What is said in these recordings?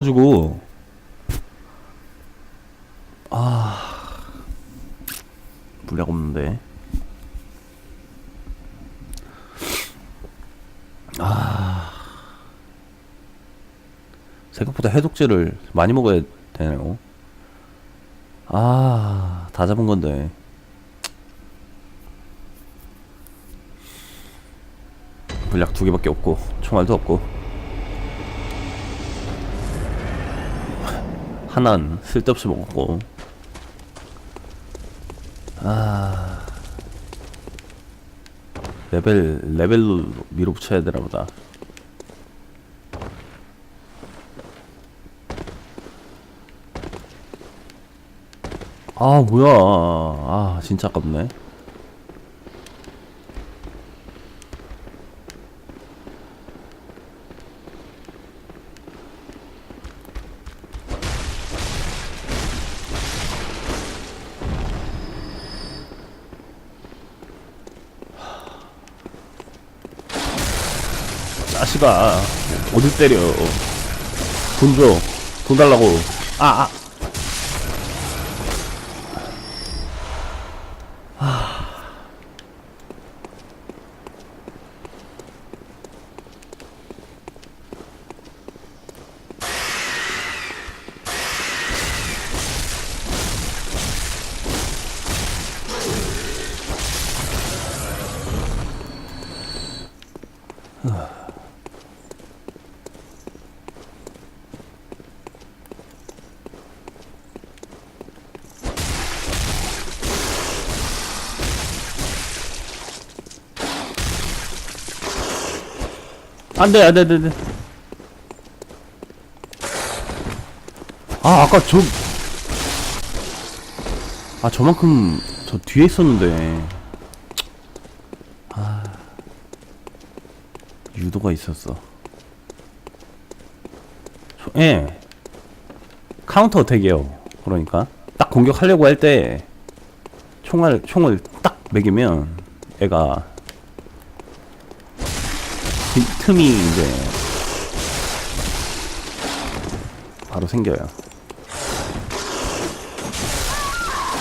가지고. 아. 물약 없는데. 아. 생각보다 해독제를 많이 먹어야 되네요. 아 다 잡은 건데. 물약 두 개밖에 없고 총알도 없고 하나는 쓸데없이 먹었고. 아. 레벨 레벨로 밀어붙여야 되나 보다. 아 뭐야. 아 진짜 아깝네 자식아 어딜 때려. 돈 줘. 돈 달라고. 아, 아. 안돼 안돼 안돼 안돼. 아 아까 저 아 저만큼 저 뒤에 있었는데. 아 유도가 있었어. 저- 예. 카운터 어택이에요. 그러니까. 딱 공격하려고 할 때 총알 총을 딱 매기면 애가 틈- 틈이 이제 바로 생겨요.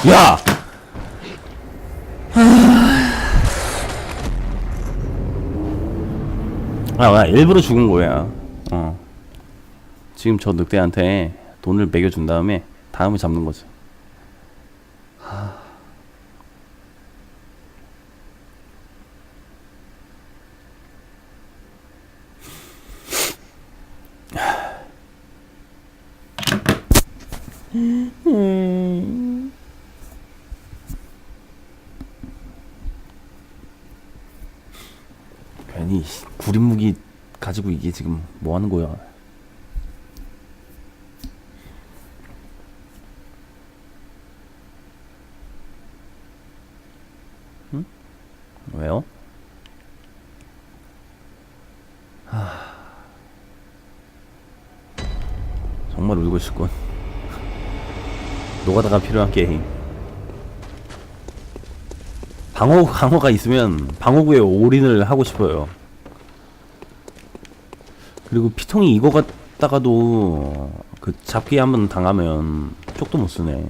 야! 아, 나 일부러 죽은 거야. 어. 지금 저 늑대한테 돈을 매겨준 다음에 다음에 잡는 거지. 괜히 구린 무기 가지고 이게 지금 뭐 하는 거야? 응? 왜요? 하... 정말 울고 싶군. 노가다가 필요한 게임. 방어 강화가 있으면 방어구에 올인을 하고 싶어요. 그리고 피통이 이거 갖다가도 그 잡기 한번 당하면 쪽도 못 쓰네.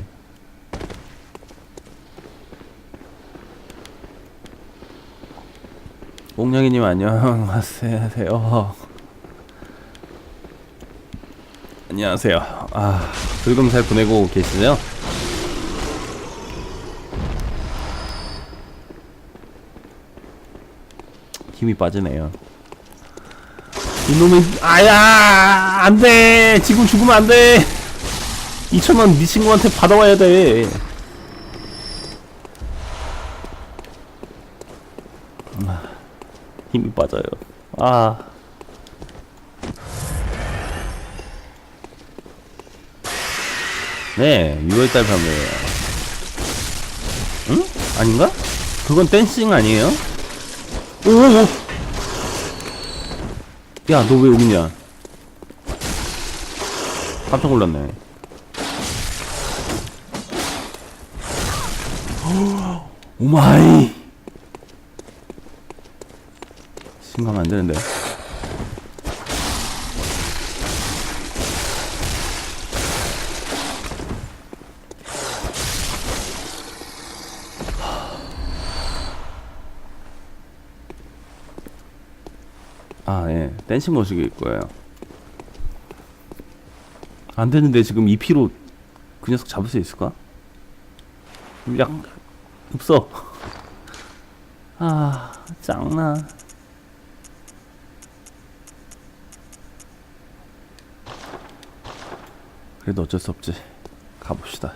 옥냥이님 안녕하세요. 안녕하세요. 아, 즐거운 잘 보내고 계시죠? 힘이 빠지네요. 이놈의 아야 안돼 지금 죽으면 안돼 2천원 네 친구한테 받아와야 돼 아, 힘이 빠져요 아 네, 6월달 밤이에요. 응? 아닌가? 그건 댄싱 아니에요? 오오오! 야, 너 왜 여기 있냐? 깜짝 놀랐네. 오마이! 심각하면 안 되는데. 아, 예. 댄싱 머시기일 거예요. 안 되는데 지금 2피로 그 녀석 잡을 수 있을까? 약 없어. 아, 짱나. 그래도 어쩔 수 없지. 가봅시다.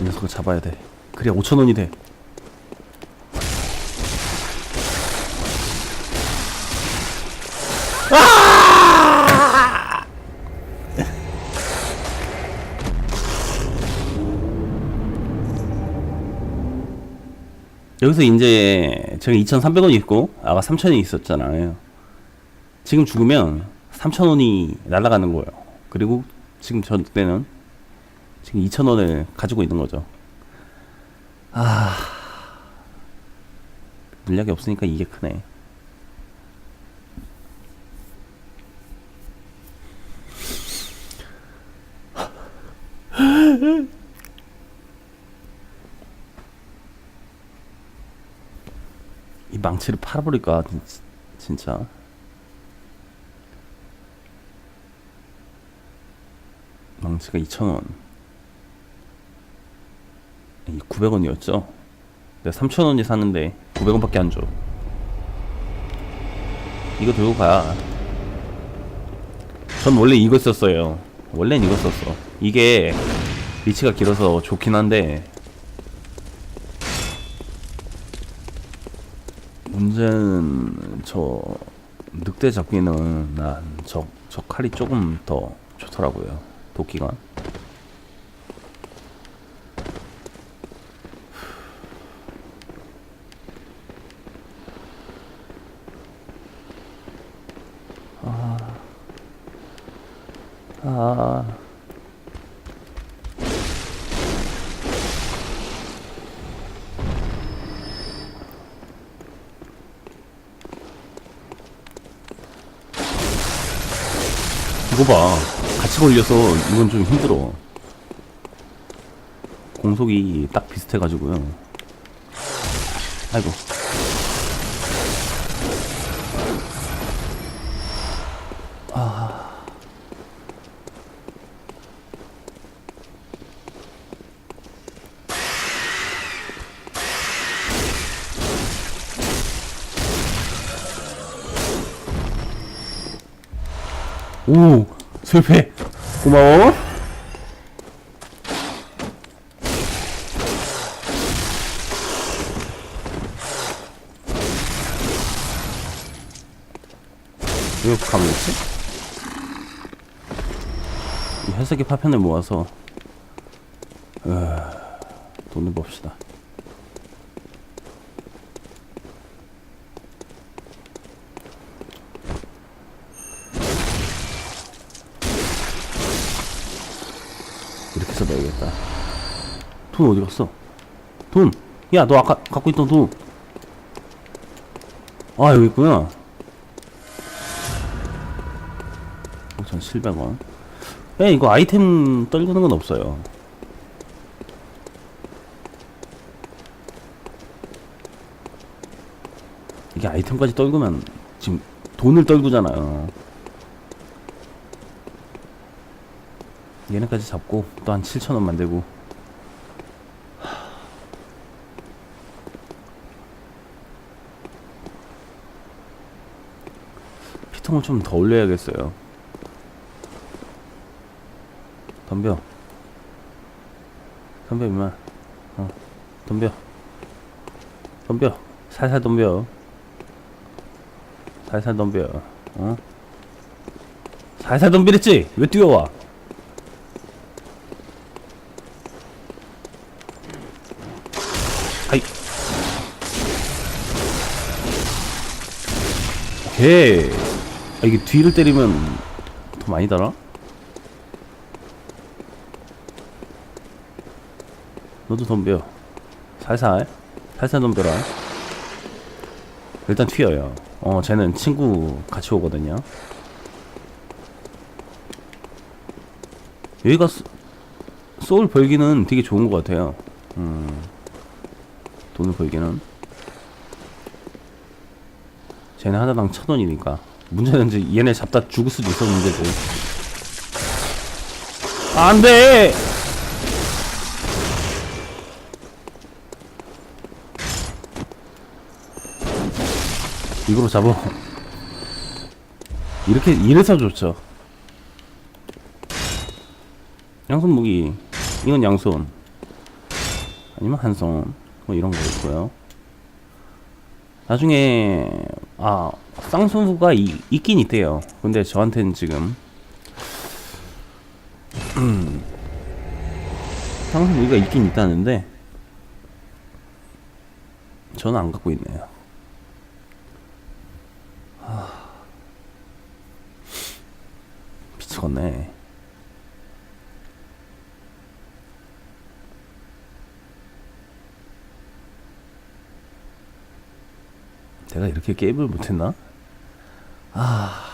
이 녀석을 잡아야 돼. 그래야 5천 원이 돼. 여기서 이제 제가 2,300원이 있고 아까 3,000원이 있었잖아요. 지금 죽으면 3,000원이 날아가는 거예요. 그리고 지금 저 때는 지금 2,000원을 가지고 있는 거죠. 아 물약이 없으니까 이게 크네. 이 망치를 팔아버릴까 진- 진짜? 망치가 2,000원. 이 900원이었죠? 내가 3,000원이 샀는데 900원밖에 안줘. 이거 들고 가야 전 원래 이거 썼어요 원래는 이거 썼어 이게 리치가 길어서 좋긴 한데 문제는 저 늑대 잡기는 난저 저 칼이 조금 더 좋더라고요. 도끼가. 이거 봐. 같이 걸려서 이건 좀 힘들어. 공속이 딱 비슷해가지고요. 아이고. 아. 오, 실패. 고마워. 왜 가면? 이 회색의 파편을 모아서 어, 돈을 봅시다. 넣어야겠다. 돈 어디 갔어? 돈! 야, 너 아까 갖고 있던 돈! 아, 여기 있구나. 5,700원. 에, 이거 아이템 떨구는 건 없어요. 이게 아이템까지 떨구면 지금 돈을 떨구잖아요. 얘네까지 잡고 또 한 7,000원 만들고. 피통을 좀 더 올려야겠어요. 덤벼. 덤벼 임마. 어 덤벼. 덤벼. 살살 덤벼. 살살 덤벼. 어? 살살 덤비랬지? 왜 뛰어와 하이. 오케이. 아, 이게 뒤를 때리면 더 많이 달아? 너도 덤벼. 살살. 살살 덤벼라. 일단 튀어요. 어, 쟤는 친구 같이 오거든요. 여기가 소, 소울 벌기는 되게 좋은 것 같아요. 음. 돈을 벌기는 쟤네 하나당 천 원이니까. 문제는 이제 얘네 잡다 죽을 수도 있어 문제지 안돼! 이거로 잡어 이렇게 이래서 좋죠. 양손 무기. 이건 양손. 아니면 한손. 뭐 이런 거 있고요 나중에 아 쌍수가 이, 있긴 있대요. 근데 저한테는 지금. 음, 쌍수 무기가 있긴 있다는데 저는 안 갖고 있네요. 하... 미치겠네 내가 이렇게 게임을 못했나? 아.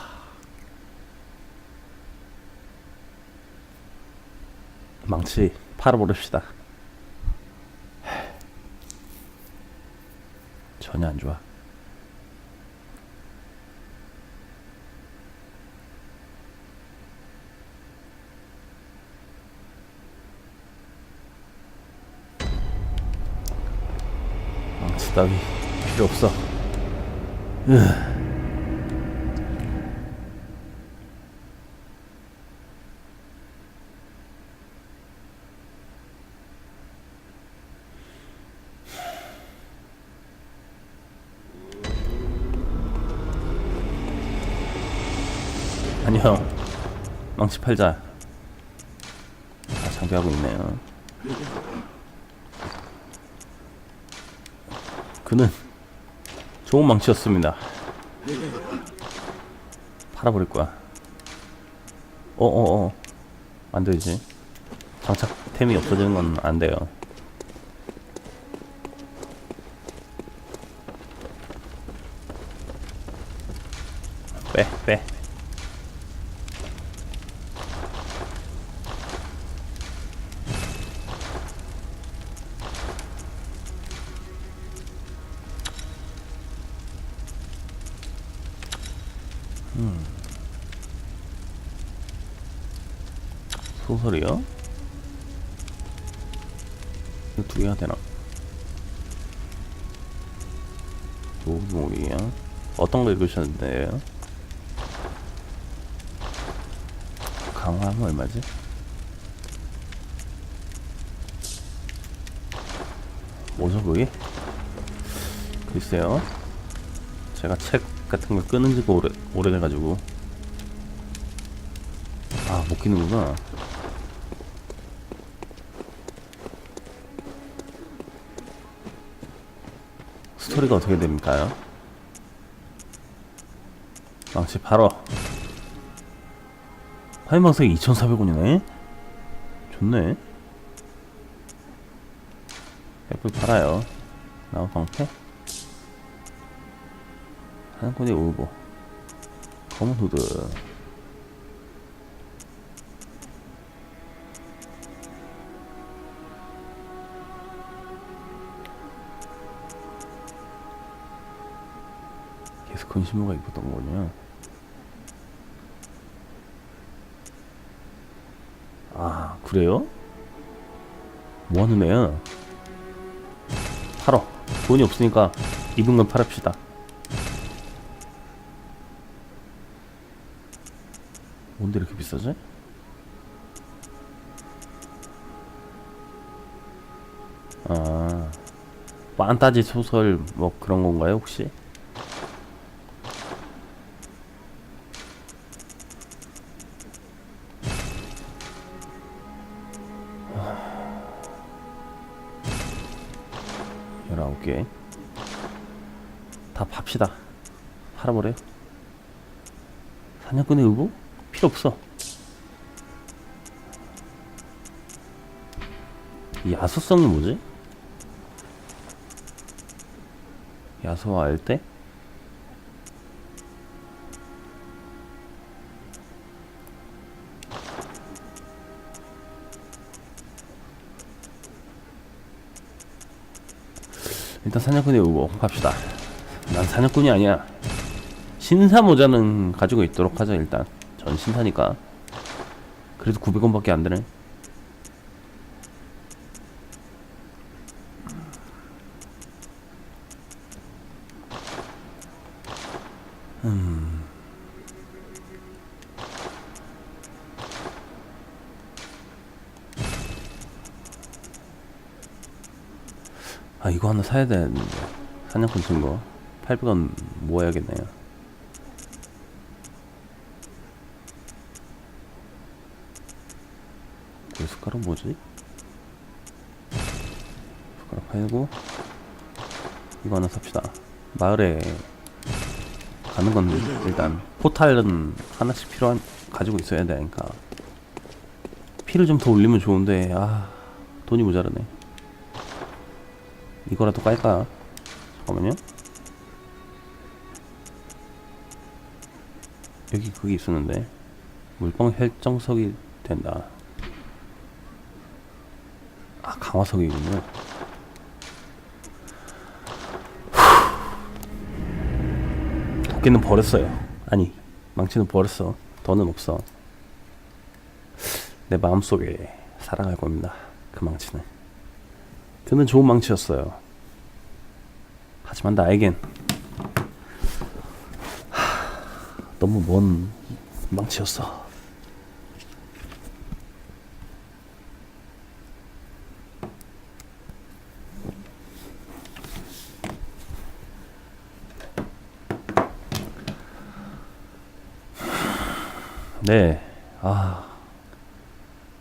망치 팔아버립시다. 전혀 안 좋아. 망치 따위 필요 없어. 아니요. 망치 팔자. 아, 장비하고 있네요. 그는 좋은 망치였습니다. 팔아버릴 거야. 어어어. 안 되지. 장착템이 없어지는 건 안 돼요. 빼, 빼. 소설이요? 이거 두 개가 되나? 노무이야 어떤 거 읽으셨는데요? 강화하면 얼마지? 뭐죠 그게? 글쎄요 제가 책 같은 걸 끄는 지가 오래, 오래돼가지고 아못 끼는구나 스토리가 어떻게 됩니까요? 망치 바로 화인방석이 2,400원이네? 좋네. 예쁘게 팔아요. 나무 방패? 사냥꾼의 울보 검은 후드 근심모가 입었던 거군요. 아, 그래요? 뭐 하는 애야? 팔어. 돈이 없으니까 입은 건 팔읍시다. 뭔데 이렇게 비싸지? 아, 판타지 소설 뭐 그런 건가요, 혹시? 사냥꾼의 의무? 필요 없어. 이 야수성이 뭐지? 야수와 알때? 일단 사냥꾼의 의무 갑시다. 난 사냥꾼이 아니야. 신사 모자는 가지고 있도록 하죠 일단. 전 신사니까. 그래도 900원밖에 안 되네. 아 이거 하나 사야 되는데. 사냥꾼 증거 800원 모아야겠네요 그 숟가락 뭐지? 숟가락 팔고 이거 하나 삽시다 마을에 가는 건 일단 포탈은 하나씩 필요한 가지고 있어야 되니까 피를 좀 더 올리면 좋은데 아 돈이 모자라네 이거라도 깔까? 잠깐만요. 여기 그게 있었는데 물방 혈정석이 된다. 아 강화석이군요. 도끼는 버렸어요. 아니 망치는 버렸어. 더는 없어. 내 마음속에 살아갈 겁니다. 그 망치는. 드는 좋은 망치였어요. 하지만 나에겐 하, 너무 먼 망치였어. 네, 아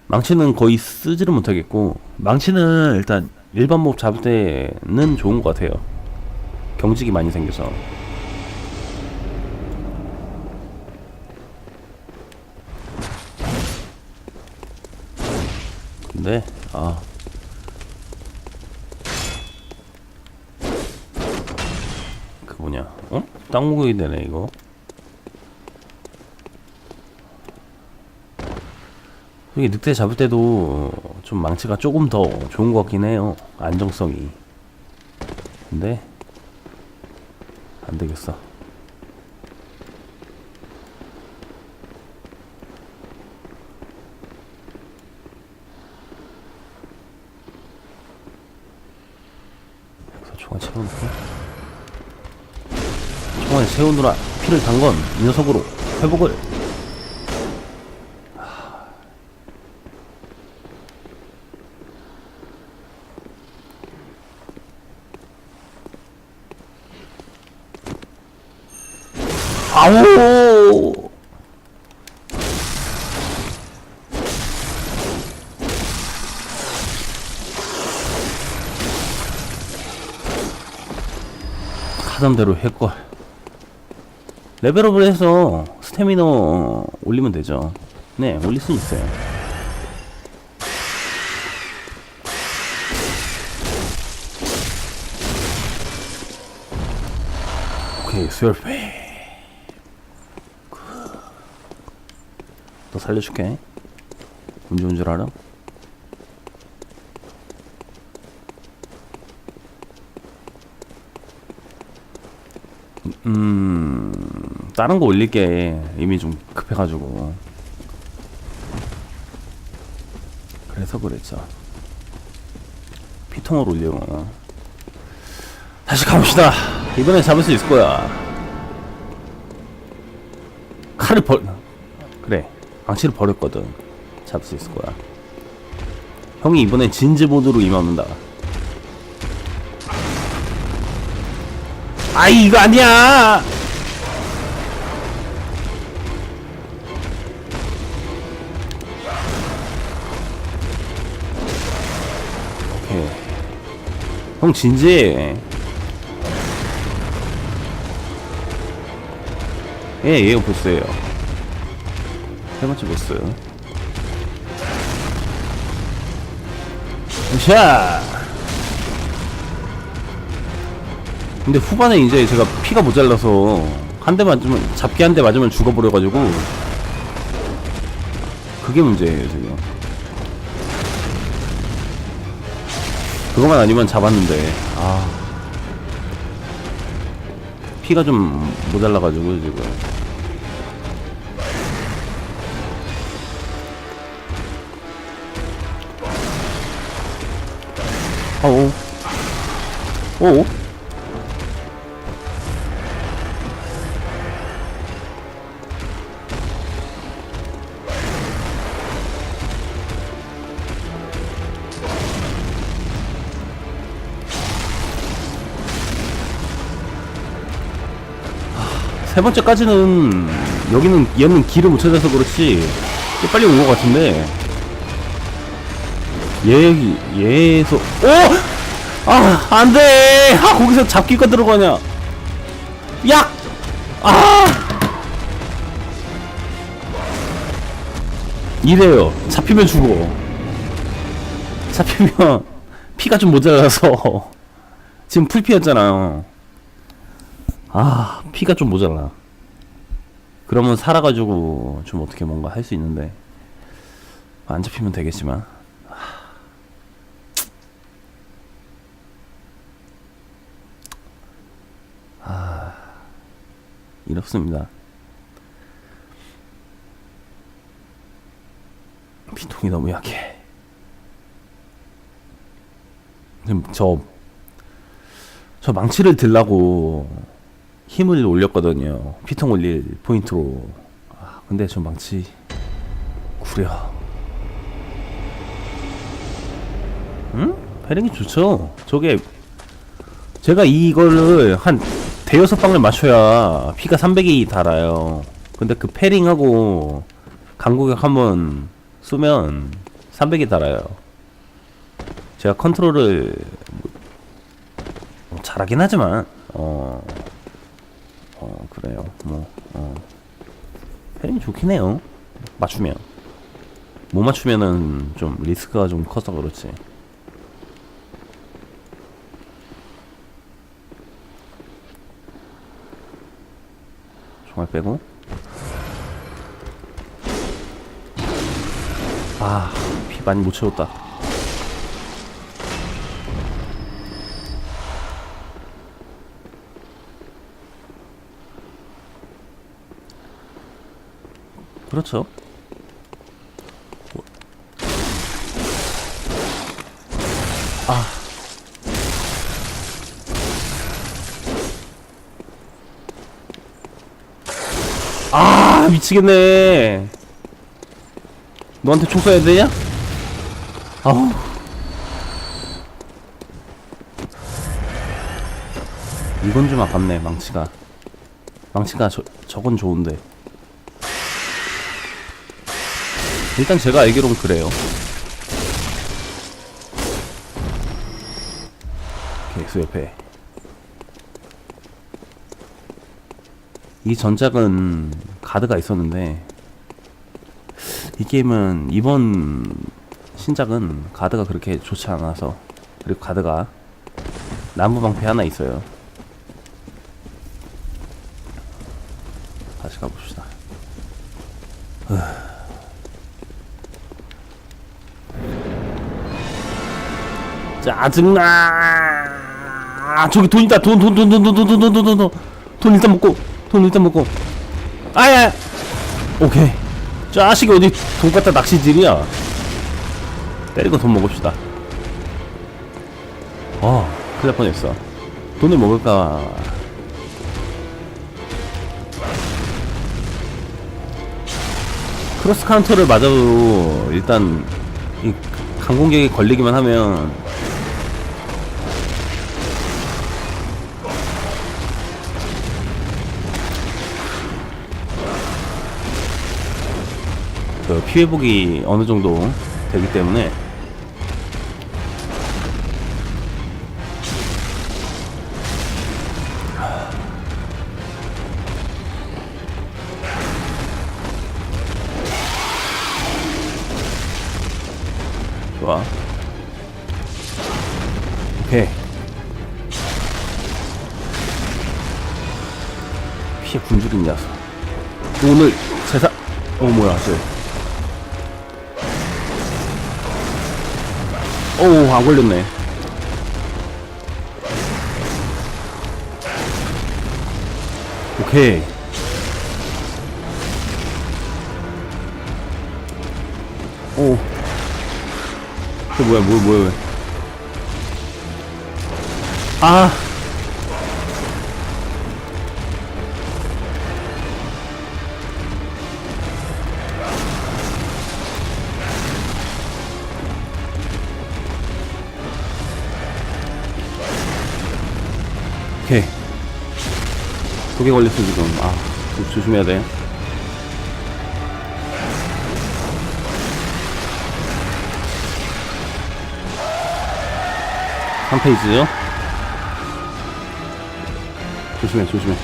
망치는 거의 쓰지를 못하겠고 망치는 일단 일반 몹 잡을 때는 좋은 것 같아요. 경직이 많이 생겨서. 근데 아 그 뭐냐 어? 땅 먹어야 되네 이거 이게 늑대 잡을 때도 좀 망치가 조금 더 좋은 것 같긴 해요. 안정성이. 근데 안 되겠어. 총알 채우고 총알 채우느라 피를 단건이 녀석으로 회복을 하던 대로 했걸 레벨업을 해서 스태미너 올리면 되죠 네 올릴 수 있어요 오케이 수혈패 너 살려줄게. 운 좋은 줄 알아? 음, 다른 거 올릴 게 이미 좀 급해가지고. 그래서 그랬죠. 피통을 올리고. 다시 가봅시다. 이번엔 잡을 수 있을 거야. 칼을 벌, 그래. 망치를 버렸거든. 잡을 수 있을 거야. 형이 이번엔 진지 모드로 임하는다. 아이 이거 아니야. 오케이. 형 진지해. 예, 얘가 보스예요. 세 번째 보스. 샤! 근데 후반에 이제 제가 피가 모자라서 한 대 맞으면 잡기 한 대 맞으면 죽어버려가지고 그게 문제예요 지금. 그것만 아니면 잡았는데. 아. 피가 좀 모자라가지고 지금. 어오. 오 세 번째까지는 여기는 얘는 길을 못 찾아서 그렇지 꽤 빨리 온 것 같은데 얘 얘에서 오! 아 안돼! 아 거기서 잡기가 들어가냐? 야! 아! 이래요. 잡히면 죽어. 잡히면 피가 좀 모자라서 지금 풀피였잖아요. 아 피가 좀 모자라. 그러면 살아가지고 좀 어떻게 뭔가 할 수 있는데. 안 잡히면 되겠지만. 아. 아 이렇습니다. 피통이 너무 약해. 저, 저 망치를 들라고 힘을 올렸거든요. 피통 올릴 포인트로. 아, 근데 저 망치 구려. 응? 패링이 좋죠. 저게 제가 이거를 한 대여섯 방을 맞춰야 피가 300이 달아요. 근데 그 패링하고 강구격 한번 쏘면 300이 달아요. 제가 컨트롤을 뭐 잘하긴 하지만 어. 어 그래요. 뭐 어. 패링이 좋긴 해요. 맞추면. 못 맞추면은 좀 리스크가 좀 커서 그렇지. 총알 빼고. 아 피 많이 못 채웠다 그렇죠. 아. 아, 미치겠네. 너한테 총 쏴야 되냐? 아우. 이건 좀 아깝네, 망치가. 망치가 저, 저건 좋은데. 일단 제가 알기론 그래요. 객수 옆에. 이 전작은 가드가 있었는데 이 게임은 이번 신작은 가드가 그렇게 좋지 않아서 그리고 가드가 나무 방패 하나 있어요. 다시 가봅시다. 짜증나. 아, 저기 돈 있다. 돈, 돈, 돈, 돈, 돈, 돈, 돈, 돈, 돈, 돈, 돈. 돈 일단 먹고. 돈 일단 먹고. 아야. 오케이. 자식이 어디 돈 갖다 낚시질이야. 때리고 돈 먹읍시다. 어, 큰일 날 뻔했어. 돈을 먹을까. 크로스 카운터를 맞아도 일단 이 강공격에 걸리기만 하면 그 피해복이 어느 정도 되기 때문에 안 걸렸네 오케이. 오. 그 뭐야, 뭐야, 뭐야, 왜. 아. 오케이. 두 개 걸렸어, 지금. 아, 조- 조심해야 돼. 한 페이지요? 조심해, 조심해.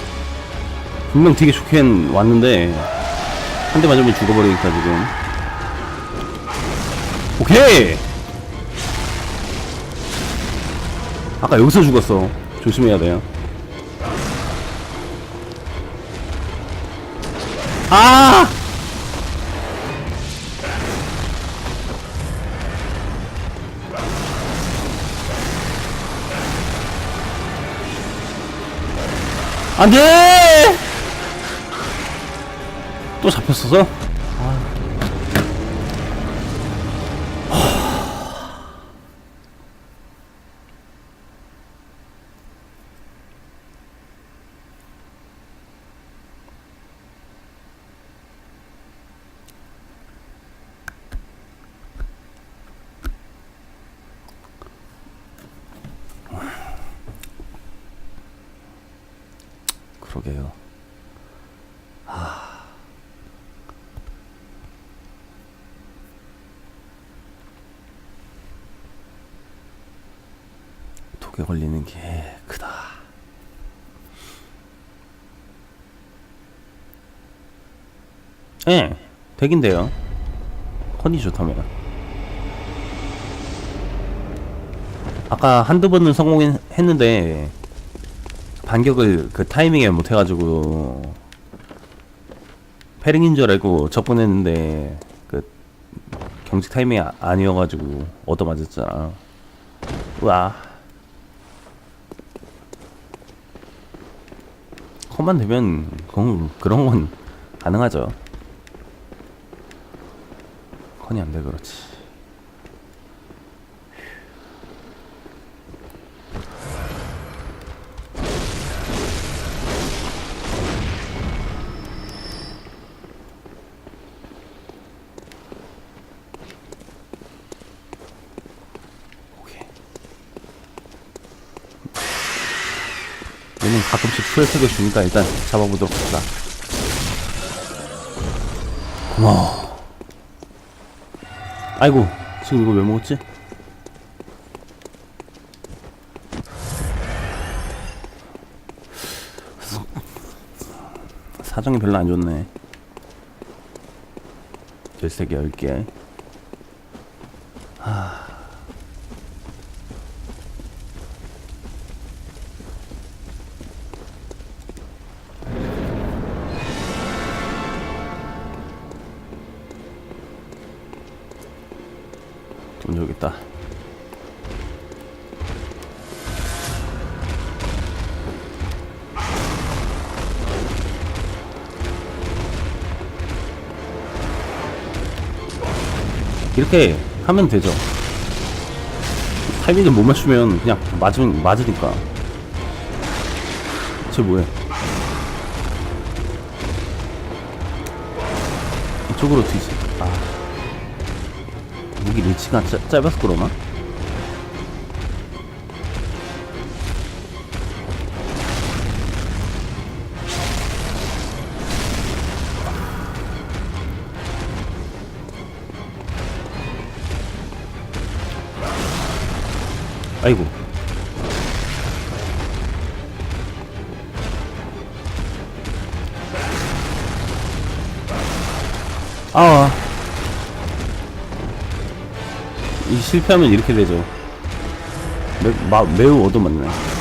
분명 되게 좋게 왔는데, 한 대 맞으면 죽어버리니까, 지금. 오케이! 아까 여기서 죽었어. 조심해야 돼요. 아! 안 돼! 또 잡혔어서? 그러게요. 걸리는 게 크다. 예, 네, 덱인데요. 컨디 좋다면. 아까 한두 번은 성공했는데, 반격을 그 타이밍에 못해가지고 패링인 줄 알고 접근했는데 그 경직 타이밍이 아- 아니어가지고 얻어 맞았잖아. 와. 컷만 되면 그건 그런 건 가능하죠. 컨이 안 돼 그렇지. 얘는 가끔씩 풀팩을 주니까 일단 잡아보도록 합시다. 고마워. 아이고, 지금 이거 왜 먹었지? 사정이 별로 안 좋네. 열쇠개 10개. 이렇게 하면 되죠. 타이밍을 못 맞추면 그냥 맞으면 맞으니까. 쟤 뭐해? 이쪽으로 뒤지. 아. 무기 리치가 짧, 짧아서 그러나? 아이고 아. 이 실패하면 이렇게 되죠. 매, 마, 매우 얻어맞네.